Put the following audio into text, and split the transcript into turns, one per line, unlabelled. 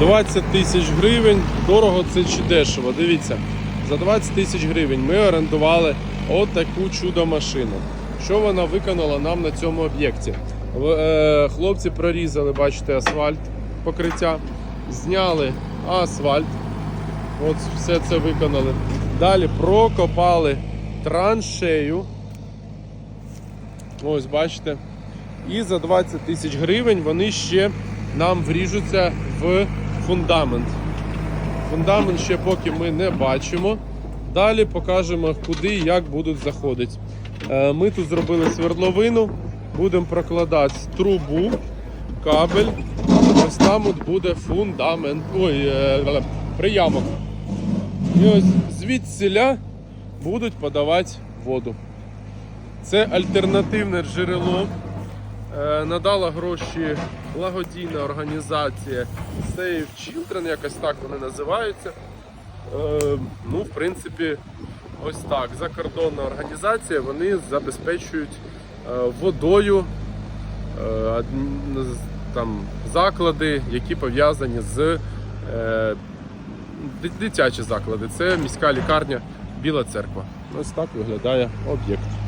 20 тисяч гривень. Дорого це чи дешево. Дивіться, за 20 тисяч гривень ми орендували отаку чудо машину. Що вона виконала нам на цьому об'єкті? Е, Хлопці прорізали, бачите, асфальт покриття, зняли асфальт. От все це виконали. Далі прокопали траншею. Ось бачите. І за 20 тисяч гривень вони ще нам вріжуться в фундамент. Фундамент ще поки ми не бачимо. Далі покажемо, куди і як будуть заходити. Е, Ми тут зробили свердловину, будемо прокладати трубу, кабель. Ось там от буде фундамент. Ой, е, приямок. І ось звідсіля будуть подавати воду. Це альтернативне джерело. Е, Надала гроші благодійна організація Save Children, якось так вони називаються. Е, Ну, в принципі, ось так. Закордонна організація, вони забезпечують е, водою там, заклади, які пов'язані з дитячі заклади. Це міська лікарня Біла Церква. Ось так виглядає об'єкт.